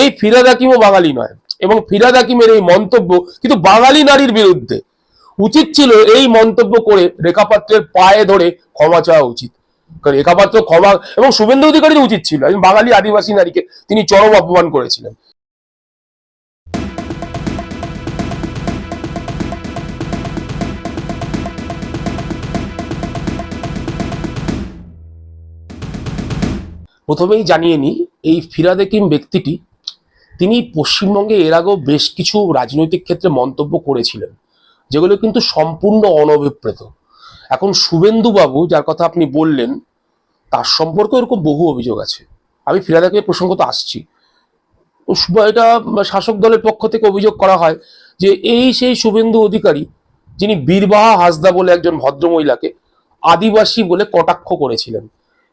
এই ফিরাদ হাকিমও বাঙালি নয়। এবং ফিরাদ হাকিমের এই মন্তব্য কিন্তু বাঙালি নারীর বিরুদ্ধে। উচিত ছিল এই মন্তব্য করে রেখাপাত্রের পায়ে ধরে ক্ষমা চাওয়া উচিত। কারণ রেখাপাত্র ক্ষমা এবং শুভেন্দু অধিকারীর উচিত ছিল। একজন বাঙালি আদিবাসী নারীকে তিনি চরম অপমান করেছিলেন। প্রথমেই জানিয়ে নিই, এই ফিরাদ হাকিম ব্যক্তিটি তিনি পশ্চিমবঙ্গে এর আগেও বেশ কিছু রাজনৈতিক ক্ষেত্রে মন্তব্য করেছিলেন, যেগুলো কিন্তু সম্পূর্ণ অনভিপ্রেত। এখন শুভেন্দু বাবু যার কথা আপনি বললেন, তার সম্পর্কে এরকম বহু অভিযোগ আছে। আমি ফিরাদ হাকিমের প্রসঙ্গত আসছি। এটা শাসক দলের পক্ষ থেকে অভিযোগ করা হয় যে এই সেই শুভেন্দু অধিকারী, যিনি বীরবাহা হাসদা বলে একজন ভদ্রমহিলাকে আদিবাসী বলে কটাক্ষ করেছিলেন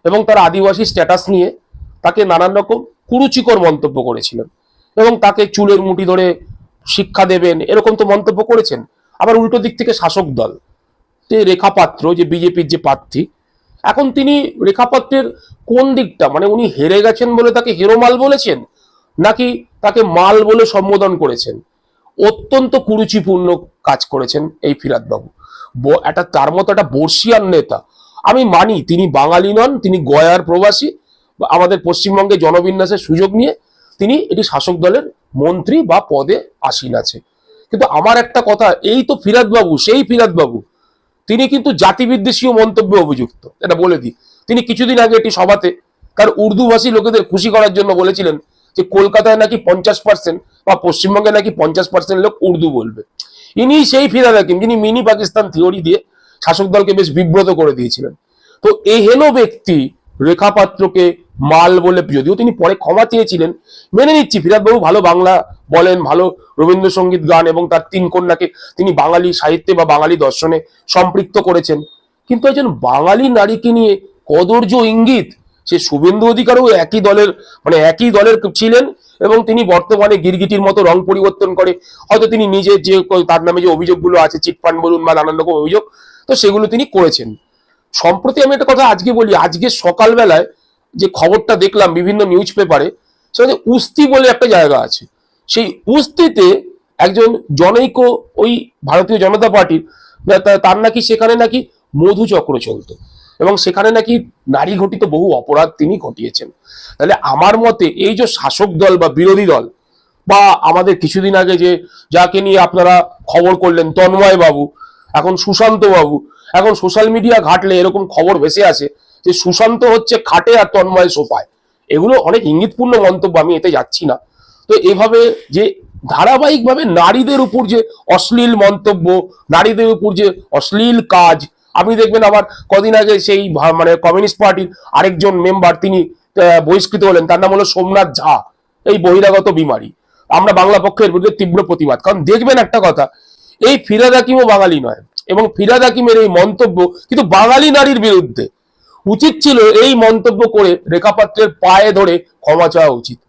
এবং তার আদিবাসী স্ট্যাটাস নিয়ে তাকে নানান রকম কুরুচিকর মন্তব্য করেছিলেন। এবং তাকে চুলের মুঠি ধরে শিক্ষা দেবেন, এরকম তো মন্তব্য করেছেন। আবার উল্টো দিক থেকে শাসক দল যে রেখাপাত্র, যে বিজেপির যে প্রার্থী, এখন তিনি রেখাপাত্রের কোন দিকটা মানে উনি হেরে গেছেন বলে তাকে হেরো মাল বলেছেন, নাকি তাকে মাল বলে সম্বোধন করেছেন? অত্যন্ত কুরুচিপূর্ণ কাজ করেছেন এই ফিরাদ বাবু ব- একটা তার মতো একটা বর্ষিয়ান নেতা। আমি মানি, তিনি বাঙালি নন, তিনি গয়ার প্রবাসী, আমাদের পশ্চিমবঙ্গে জনবিন্যাসের সুযোগ নিয়ে তিনি এটি শাসক দলের মন্ত্রী বা পদে আসীন আছে। কিন্তু আমার একটা কথা, এই তো ফিরাদ বাবু, সেই ফিরাদ বাবু, তিনি কিন্তু জাতিবিদ্বেষীয় মন্তব্যে অভিযুক্ত, এটা বলে দিই। তিনি কিছুদিন আগে একটি সভাতে তার উর্দুভাষী লোকেদের খুশি করার জন্য বলেছিলেন যে, কলকাতায় নাকি পঞ্চাশ পার্সেন্ট বা পশ্চিমবঙ্গে নাকি পঞ্চাশ পার্সেন্ট লোক উর্দু বলবে। ইনি সেই ফিরাদ হাকিম, যিনি মিনি পাকিস্তান থিওরি দিয়ে শাসক দলকে বেশ বিব্রত করে দিয়েছিলেন। তো এই হেলো ব্যক্তি রেখাপাত্রকে মাল বলে যদিও তিনি পরে ক্ষমা চেয়েছিলেন, মেনে নিচ্ছি। ফিরাদবাবু ভালো বাংলা বলেন, ভালো রবীন্দ্রসঙ্গীত গান এবং তার তিন কন্যাকে তিনি বাঙালি সাহিত্যে বা বাঙালি দর্শনে সম্পৃক্ত করেছেন। কিন্তু একজন বাঙালি নারীকে নিয়ে কদর্য ইঙ্গিত, সে শুভেন্দু অধিকারও একই দলের মানে একই দলের ছিলেন এবং তিনি বর্তমানে গিরগিটির মতো রং পরিবর্তন করে, হয়তো তিনি নিজে যে তার নামে যে অভিযোগগুলো আছে, চিটফান্ড বলুন বা নানান রকম অভিযোগ, তো সেগুলো তিনি করেছেন। সম্প্রতি আমি একটা কথা আজকে বলি, আজকে সকালবেলায় যে খবরটা দেখলাম বিভিন্ন নিউজ পেপারে সেখানে উস্তি বলে একটা জায়গা আছে। সেই উস্তিতে একজন জনৈক ওই ভারতীয় জনতা পার্টির তার নাকি সেখানে নাকি মধু চক্র চলতো। এবং সেখানে নাকি নারী ঘটিত বহু অপরাধ তিনি ঘটিয়েছেন। তাহলে আমার মতে এই যে শাসক দল বা বিরোধী দল, বা আমাদের কিছুদিন আগে যে যাকে নিয়ে আপনারা খবর করলেন, তন্ময় বাবু, এখন সুশান্ত বাবু, এখন সোশ্যাল মিডিয়া ঘাটলে এরকম খবর ভেসে আসে যে সুশান্ত হচ্ছে খাটে আর তন্ময় সোফায় এগুলো অনেক ইঙ্গিতপূর্ণ মন্তব্য, আমি এতে যাচ্ছি না। তো এভাবে যে ধারাবাহিকভাবে নারীদের উপর যে অশ্লীল মন্তব্য, নারীদের উপর যে অশ্লীল কাজ, আপনি দেখবেন আবার কদিন আগে সেই মানে কমিউনিস্ট পার্টির আরেকজন মেম্বার, তিনি বহিষ্কৃত হলেন। তার নাম হলো সোমনাথ ঝা, এই বহিরাগত বিমারী। আমরা বাংলা পক্ষের বিরুদ্ধে তীব্র প্রতিবাদ। কারণ দেখবেন একটা কথা, এই ফিরাদ হাকিমও বাঙালি নয় এবং ফিরাদ হাকিমের এই মন্তব্য কিন্তু বাঙালি নারীর বিরুদ্ধে। উচিত ছিল এই মন্তব্য করে রেখাপাত্রের পায়ে ধরে ক্ষমা চাওয়া উচিত।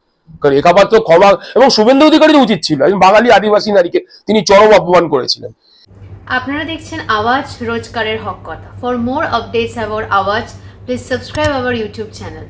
কারণ রেখাপাত্র ক্ষমা এবং শুভেন্দু অধিকারীর উচিত ছিল, একজন বাঙালি আদিবাসী নারীকে তিনি চরম অপমান করেছিলেন। আপনারা দেখছেন আওয়াজ রোজকারের হক কথা। For more updates about Awaaz please subscribe our YouTube channel